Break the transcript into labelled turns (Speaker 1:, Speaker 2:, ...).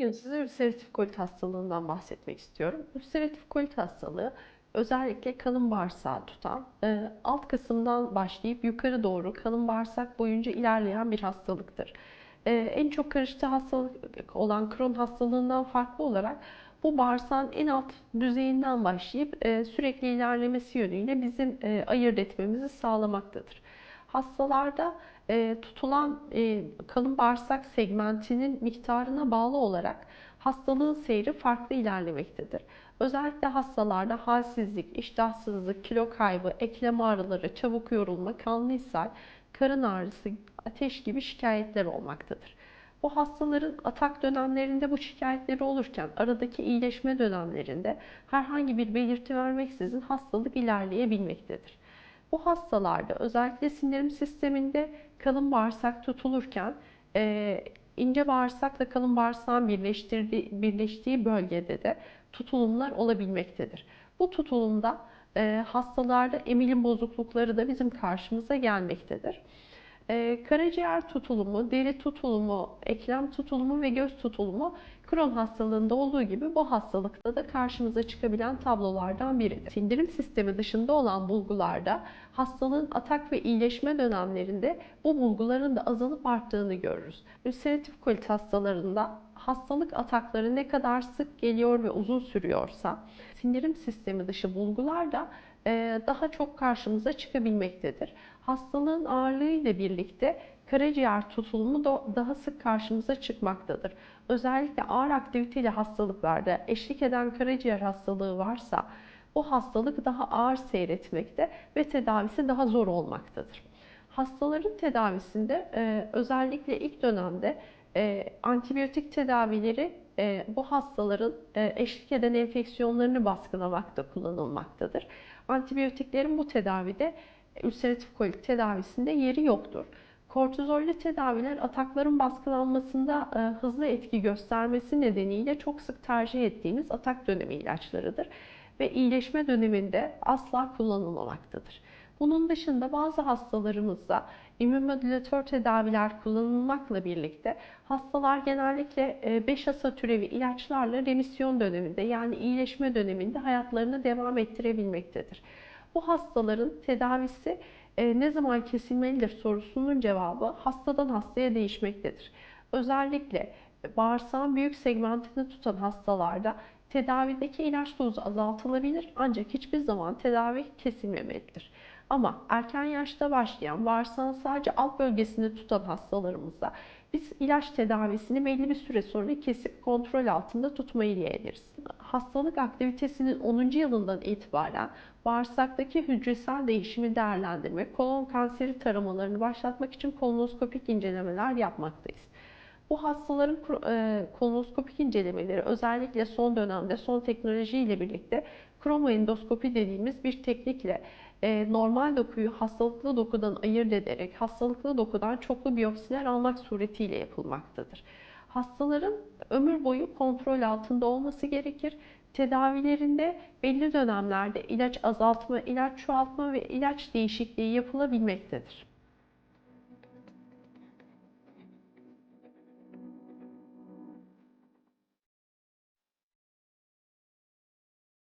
Speaker 1: Bugün size ülseratif kolit hastalığından bahsetmek istiyorum. Ülseratif kolit hastalığı özellikle kalın bağırsağı tutan, e, alt kısımdan başlayıp yukarı doğru kalın bağırsak boyunca ilerleyen bir hastalıktır. E, en çok karıştığı hastalık olan Crohn hastalığından farklı olarak bu bağırsağın en alt düzeyinden başlayıp e, sürekli ilerlemesi yönüyle bizim ayırt etmemizi sağlamaktadır. Hastalarda e, tutulan e, kalın bağırsak segmentinin miktarına bağlı olarak hastalığın seyri farklı ilerlemektedir. Özellikle hastalarda halsizlik, iştahsızlık, kilo kaybı, eklem ağrıları, çabuk yorulma, kanlı ishal, karın ağrısı, ateş gibi şikayetler olmaktadır. Bu hastaların atak dönemlerinde bu şikayetleri olurken aradaki iyileşme dönemlerinde herhangi bir belirti vermeksizin hastalık ilerleyebilmektedir. Bu hastalarda özellikle sindirim sisteminde kalın bağırsak tutulurken e, ince bağırsakla kalın bağırsağın birleştiği bölgede de tutulumlar olabilmektedir. Bu tutulumda e, hastalarda emilim bozuklukları da bizim karşımıza gelmektedir. E, karaciğer tutulumu, deri tutulumu, eklem tutulumu ve göz tutulumu Crohn hastalığında olduğu gibi bu hastalıkta da karşımıza çıkabilen tablolardan biridir. Sindirim sistemi dışında olan bulgularda hastalığın atak ve iyileşme dönemlerinde bu bulguların da azalıp arttığını görürüz. Ülseratif kolit hastalarında hastalık atakları ne kadar sık geliyor ve uzun sürüyorsa sindirim sistemi dışı bulgular da daha çok karşımıza çıkabilmektedir. Hastalığın ağırlığı ile birlikte karaciğer tutulumu da daha sık karşımıza çıkmaktadır. Özellikle ağır aktiviteli hastalıklarda eşlik eden karaciğer hastalığı varsa bu hastalık daha ağır seyretmekte ve tedavisi daha zor olmaktadır. Hastaların tedavisinde e, özellikle ilk dönemde e, antibiyotik tedavileri e, bu hastaların eşlik eden enfeksiyonlarını baskılamakta kullanılmaktadır. Antibiyotiklerin bu tedavide ülseratif kolit tedavisinde yeri yoktur. Kortizollü tedaviler atakların baskılanmasında e, hızlı etki göstermesi nedeniyle çok sık tercih ettiğimiz atak dönemi ilaçlarıdır ve iyileşme döneminde asla kullanılmamaktadır. Bunun dışında bazı hastalarımızda immünmodülatör tedaviler kullanılmakla birlikte hastalar genellikle 5 e, asa türevi ilaçlarla remisyon döneminde yani iyileşme döneminde hayatlarını devam ettirebilmektedir. Bu hastaların tedavisi e, ne zaman kesilmelidir sorusunun cevabı hastadan hastaya değişmektedir. Özellikle bağırsağın büyük segmentini tutan hastalarda tedavideki ilaç dozu azaltılabilir ancak hiçbir zaman tedavi kesilmemelidir. Ama erken yaşta başlayan bağırsağın sadece alt bölgesini tutan hastalarımızda biz ilaç tedavisini belli bir süre sonra kesip kontrol altında tutmayı yeğleriz. Hastalık aktivitesinin 10. yılından itibaren bağırsaktaki hücresel değişimi değerlendirmek, kolon kanseri taramalarını başlatmak için kolonoskopik incelemeler yapmaktayız. Bu hastaların e, kolonoskopik incelemeleri özellikle son dönemde son teknoloji ile birlikte kromoendoskopi dediğimiz bir teknikle e, normal dokuyu hastalıklı dokudan ayırt ederek hastalıklı dokudan çoklu biyopsiler almak suretiyle yapılmaktadır. Hastaların ömür boyu kontrol altında olması gerekir. Tedavilerinde belli dönemlerde ilaç azaltma, ilaç çoğaltma ve ilaç değişikliği yapılabilmektedir.